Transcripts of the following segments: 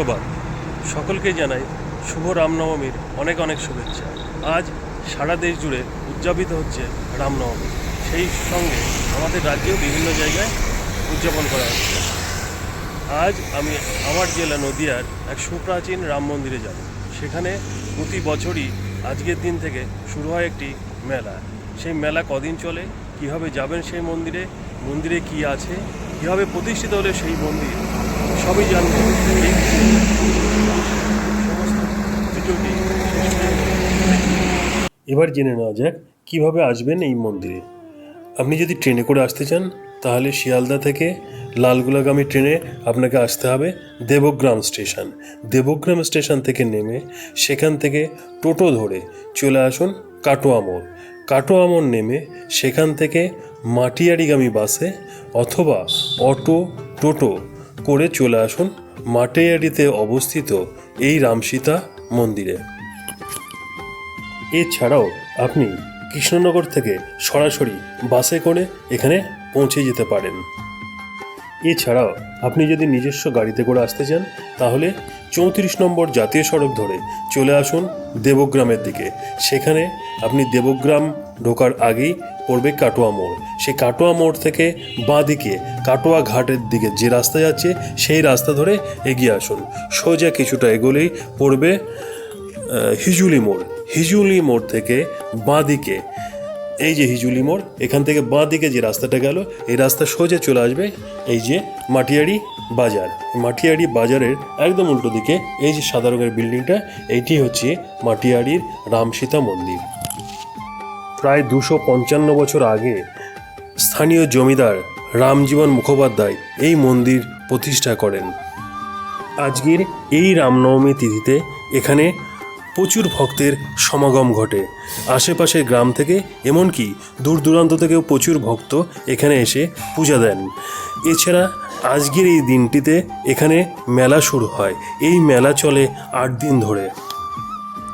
সুপ্রভাত। সকলকে জানাই শুভ রামনবমীর অনেক অনেক শুভেচ্ছা। আজ সারা দেশ জুড়ে উদযাপিত হচ্ছে রামনবমী। সেই সঙ্গে আমাদের রাজ্যেও বিভিন্ন জায়গায় উদযাপন করা হচ্ছে। আজ আমি আমার জেলা নদিয়ার এক সুপ্রাচীন রাম মন্দিরে যাব। সেখানে প্রতি বছরই আজকের দিন থেকে শুরু হয় একটি মেলা। সেই মেলা কদিন চলে? কীভাবে যাবেন সেই মন্দিরে? মন্দিরে কি আছে? কীভাবে প্রতিষ্ঠিত হলে সেই মন্দির? সবই জানব। এবার জেনে নেওয়া যাক, কীভাবে আসবেন এই মন্দিরে। আপনি যদি ট্রেনে করে আসতে চান, তাহলে শিয়ালদা থেকে লালগুলাগামী ট্রেনে আপনাকে আসতে হবে দেবগ্রাম স্টেশন। দেবগ্রাম স্টেশন থেকে নেমে সেখান থেকে টোটো ধরে চলে আসুন কাটোয়া মোড়। কাটোয়া নেমে সেখান থেকে মাটিয়ারিগামী বাসে অথবা অটো, টোটো করে চলে আসুন মাটেয়ারিতে অবস্থিত এই রামসীতা মন্দিরে। এছাড়াও আপনি কৃষ্ণনগর থেকে সরাসরি বাসে করে এখানে পৌঁছে যেতে পারেন। এছাড়াও আপনি যদি নিজস্ব গাড়িতে করে আসতে চান, তাহলে চৌত্রিশ নম্বর জাতীয় সড়ক ধরে চলে আসুন দেবগ্রামের দিকে। সেখানে আপনি দেবগ্রাম ঢোকার আগেই পড়বে কাটোয়া মোড়। সেই কাটোয়া মোড় থেকে বাঁ দিকে কাটোয়া ঘাটের দিকে যে রাস্তা যাচ্ছে, সেই রাস্তা ধরে এগিয়ে আসুন। সোজা কিছুটা এগোলেই পড়বে হিজুলি মোড়। হিজুলি মোড় থেকে বাঁ দিকে এই যে হিজুলি মোড়, এখান থেকে বাঁ দিকে যে রাস্তাটা গেল, এই রাস্তা সোজা চলে আসবে এই যে মাটিয়ারি বাজার। মাটিয়ারি বাজারের একদম উল্টো দিকে এই যে সাদা রঙের বিল্ডিংটা, এইটি হচ্ছে মাটিয়ারির রামসীতা মন্দির। প্রায় দুশো পঞ্চান্ন বছর আগে স্থানীয় জমিদার রামজীবন মুখোপাধ্যায় এই মন্দির প্রতিষ্ঠা করেন। আজকের এই রামনবমী তিথিতে এখানে প্রচুর ভক্তের সমাগম ঘটে। আশেপাশের গ্রাম থেকে, এমনকি দূর দূরান্ত থেকেও প্রচুর ভক্ত এখানে এসে পূজা দেন। এছাড়া আজকের এই দিনটিতে এখানে মেলা শুরু হয়। এই মেলা চলে আট দিন ধরে।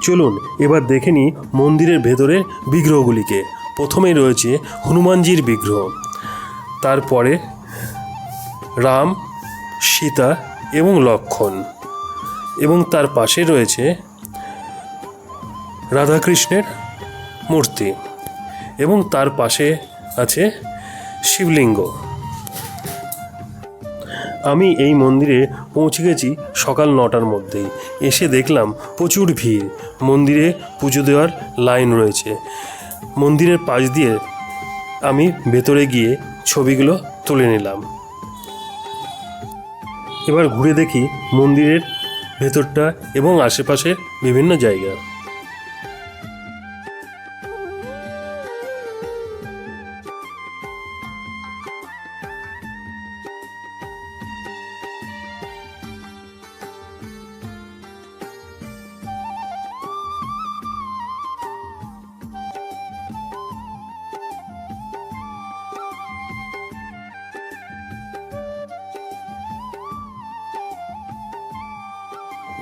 চলুন, এবার দেখে নিই মন্দিরের ভেতরের বিগ্রহগুলিকে। প্রথমেই রয়েছে হনুমানজির বিগ্রহ। তারপরে রাম, সীতা এবং লক্ষণ। এবং তার পাশে রয়েছে রাধাকৃষ্ণের মূর্তি এবং তার পাশে আছে শিবলিঙ্গ। আমি এই মন্দিরে পৌঁছে গেছি সকাল নটার মধ্যেই। এসে দেখলাম প্রচুর ভিড়। মন্দিরে পুজো দেওয়ার লাইন রয়েছে। মন্দিরের পাশ দিয়ে আমি ভেতরে গিয়ে ছবিগুলো তুলে নিলাম। এবার ঘুরে দেখি মন্দিরের ভেতরটা এবং আশেপাশের বিভিন্ন জায়গা।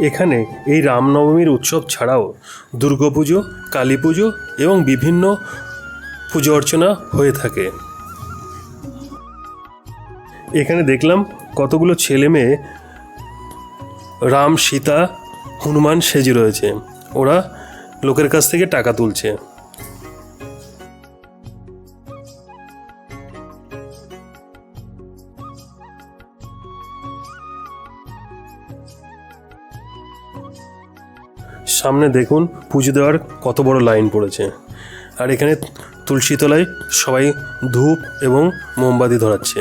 এখানে এই রামনবমীর উৎসব ছাড়াও দুর্গাপুজো কালী পুজো এবং বিভিন্ন পুজো অর্চনা হয়ে থাকে। এখানে দেখলাম কতগুলো ছেলে মেয়ে, রাম, সীতা, হনুমান সেজে রয়েছে। ওরা লোকের কাছ থেকে টাকা তুলছে। সামনে দেখুন, পুজো দেওয়ার কত বড় লাইন পড়েছে। আর এখানে তুলসী তলায় সবাই ধূপ এবং মোমবাতি ধরাচ্ছে।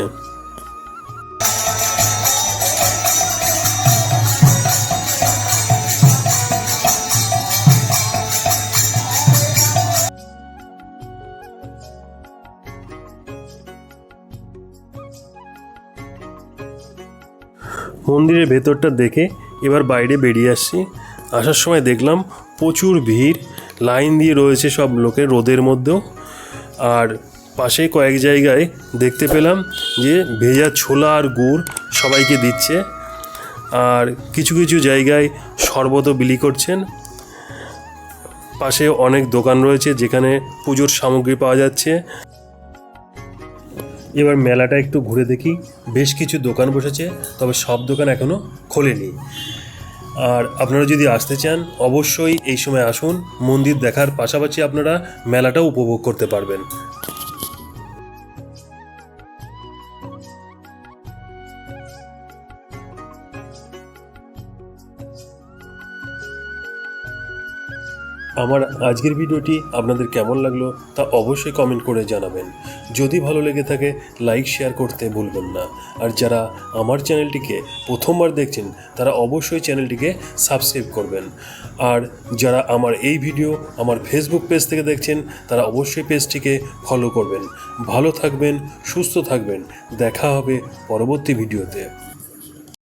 মন্দিরের ভেতরটা দেখে এবার বাইরে বেরিয়ে আসছি। আসার সময় দেখলাম প্রচুর ভিড়, লাইন দিয়ে রয়েছে সব লোকের রোদের মধ্যেও। আর পাশে কয়েক জায়গায় দেখতে পেলাম যে ভেজা ছোলা আর গুড় সবাইকে দিচ্ছে। আর কিছু কিছু জায়গায় শরবতও বিলি করছেন। পাশে অনেক দোকান রয়েছে যেখানে পুজোর সামগ্রী পাওয়া যাচ্ছে। এবার মেলাটা একটু ঘুরে দেখি। বেশ কিছু দোকান বসেছে, তবে সব দোকান এখনও খোলেনি। আর আপনারা যদি আসতে চান, অবশ্যই এই সময় আসুন। মন্দির দেখার পাশাপাশি আপনারা মেলাটাও উপভোগ করতে পারবেন। আমার আজকের ভিডিওটি আপনাদের কেমন লাগল তা অবশ্যই কমেন্ট করে জানাবেন। যদি ভালো লেগে থাকে লাইক শেয়ার করতে ভুলবেন না। আর যারা আমার চ্যানেলটিকে প্রথমবার দেখছেন, তারা অবশ্যই চ্যানেলটিকে সাবস্ক্রাইব করবেন। আর যারা আমার এই ভিডিও আমার ফেসবুক পেজ থেকে দেখছেন, তারা অবশ্যই পেজটিকে ফলো করবেন। ভালো থাকবেন, সুস্থ থাকবেন। দেখা হবে পরবর্তী ভিডিওতে।